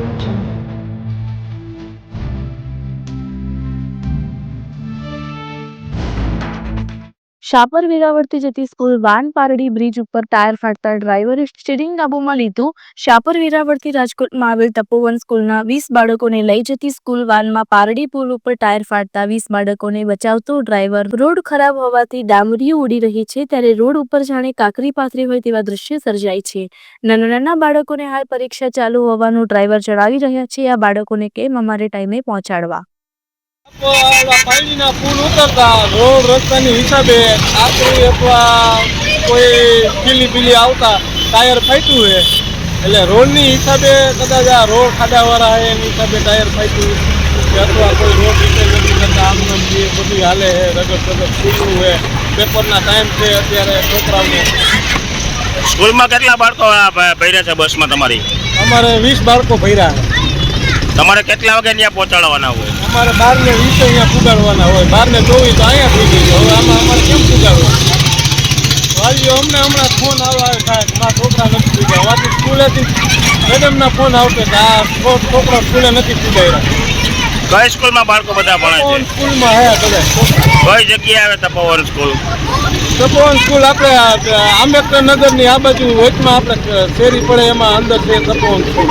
Thank you. Shapar વેરાવળથી જતી school van Pardi bridge ઉપર ટાયર ફાટતા ડ્રાઈવરે સ્ટીરિંગ કાબૂમાં લીધું. શાપર વેરાવળથી રાજકોટમાં આવેલ તપોવન સ્કૂલના વીસ બાળકોને લઈ જતી સ્કૂલ વાનમાં પારડી પુલ ઉપર ટાયર ફાટતા વીસ બાળકોને બચાવતો ડ્રાઈવર. રોડ ખરાબ હોવાથી ડામરીઓ ઉડી રહી છે ત્યારે રોડ ઉપર જાણે કાકરી પાથરી હોય તેવા દ્રશ્ય સર્જાય છે. નાના નાના બાળકોને હાલ પરીક્ષા ચાલુ હોવાનું ડ્રાઈવર જણાવી રહ્યા છે. આ બાળકોને કેમ અમારે ટાઈમે પહોંચાડવા? પાણીના પુલ ઉતરતા રોડ રસ્તાની હિસાબે આકરી અથવા કોઈ પીલી પીલી આવતા ટાયર ફાટ્યું છે. એટલે રોડની હિસાબે કદાચ આ રોડ ખાડાવાળા હોય એની હિસાબે ટાયર ફાટ્યું કે અથવા કોઈ રોડ રિપેર નથી કરતા આમ જે બધું હાલે છે રગડ રગડ ખુલ્લું છે. પેપરના ટાઈમ છે અત્યારે છોકરાઓને. સ્કૂલમાં કેટલા બાળકો ભર્યા છે બસમાં તમારી? અમારે વીસ બાળકો ભર્યા છે. તમારે કેટલા વાગે ત્યાં પહોંચાડવાના હોય? અમારે બાર ને વીસ અહીંયા પુગાડવાના હોય. બાર ને ચોવીસ તો અહીંયા થઈ ગઈ હવે આમાં અમારે કેમ પુગાડવા વાલીઓ અમને હમણાં ફોન આવ્યો આવે સાહેબ મારા છોકરા નથી પૂગ્યા. વાતી સ્કૂલેથી મેડમના ફોન આવતો કે આ છોકરો સ્કૂલે નથી પુગાડ્યા. કઈ સ્કૂલમાં બાળકો બધા ભણે છે? સ્કૂલમાં હે બધા. કઈ જગ્યાએ આવે તપોવન સ્કૂલ? તપોવન સ્કૂલ આપણે આંબેડકર નગરની આ બાજુ વચમાં આપણે શેરી પડે એમાં અંદર છે તપોવન સ્કૂલ.